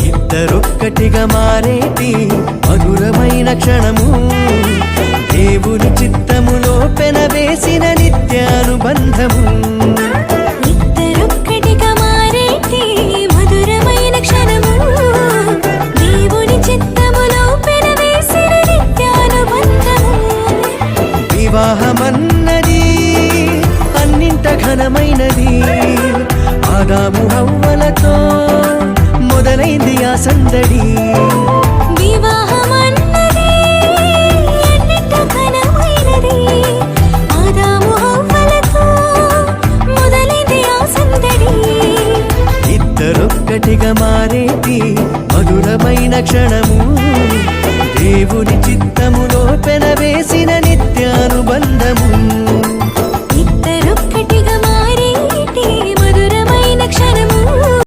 ఇద్దరొక్కటిగా మారేటి మధురమైన క్షణము. దేవుని చిత్తములో పెనవేసిన నిత్యానుబంధము. ఇద్దరొక్కటిగా మారేటి మధురమైన క్షణము. దేవుని చిత్తములో పెనవేసిన నిత్యానుబంధము. వివాహమన్నది అన్నింట ఘనమైనది. ఆదాము హవ్వలతో ఆ సందడి. ఇద్దరొక్కటిగా మారేటి మధురమైన క్షణము. దేవుని చిత్తములో పెనవేసిన